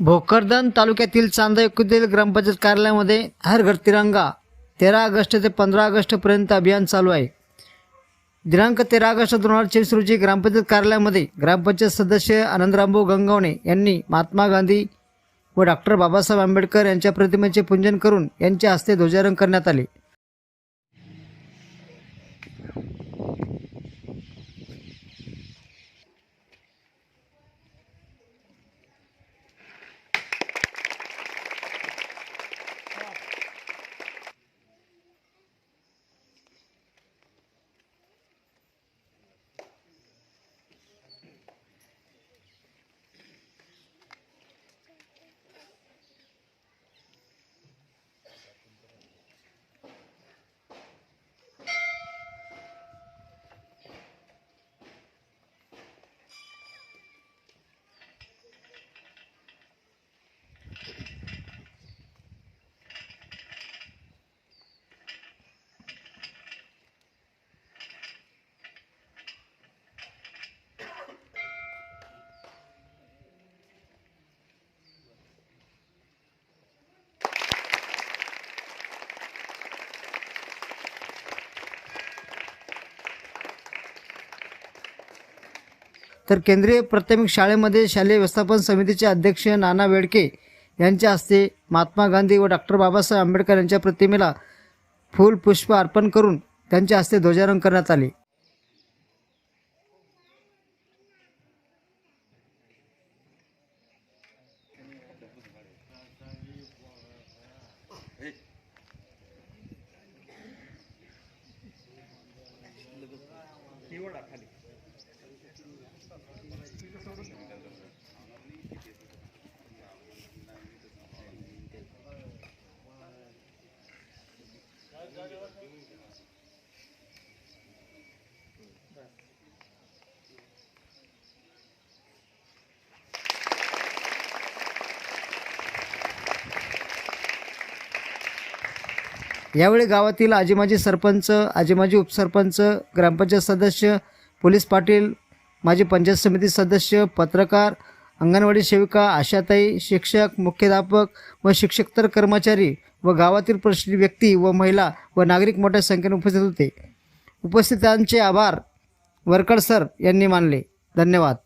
भोकरदन तालुक्यातील चांदा एकुतील ग्रामपंचायत कार्यालयामध्ये हर घर तिरंगा तेरा ऑगस्ट ते पंधरा ऑगस्टपर्यंत अभियान चालू आहे. दिनांक तेरा ऑगस्ट दोन हजार चोवीस रोजी ग्रामपंचायत कार्यालयामध्ये ग्रामपंचायत सदस्य आनंदरामभाऊ गंगावणे यांनी महात्मा गांधी व डॉक्टर बाबासाहेब आंबेडकर यांच्या प्रतिमेचे पूजन करून यांच्या हस्ते ध्वजारोहण करण्यात आले. तर केंद्रीय प्राथमिक शाळेमध्ये शालेय व्यवस्थापन समितीचे अध्यक्ष नाना वेडके यांच्या हस्ते महात्मा गांधी व डॉक्टर बाबासाहेब आंबेडकर यांच्या प्रतिमेला फूल पुष्प अर्पण करून त्यांच्या हस्ते ध्वजारोहण करण्यात आले. यावेळी गावातील आजीमाजी सरपंच आजीमाजी उपसरपंच ग्रामपंचायत सदस्य पोलीस पाटील माजी पंचायत समिती सदस्य पत्रकार अंगणवाडी सेविका आशाताई शिक्षक मुख्याध्यापक व शिक्षकतर कर्मचारी व गावातील प्रसिद्ध व्यक्ती व महिला व नागरिक मोठ्या संख्येने उपस्थित होते. उपस्थितांचे आभार. वरकड सर यांनी मानले. धन्यवाद.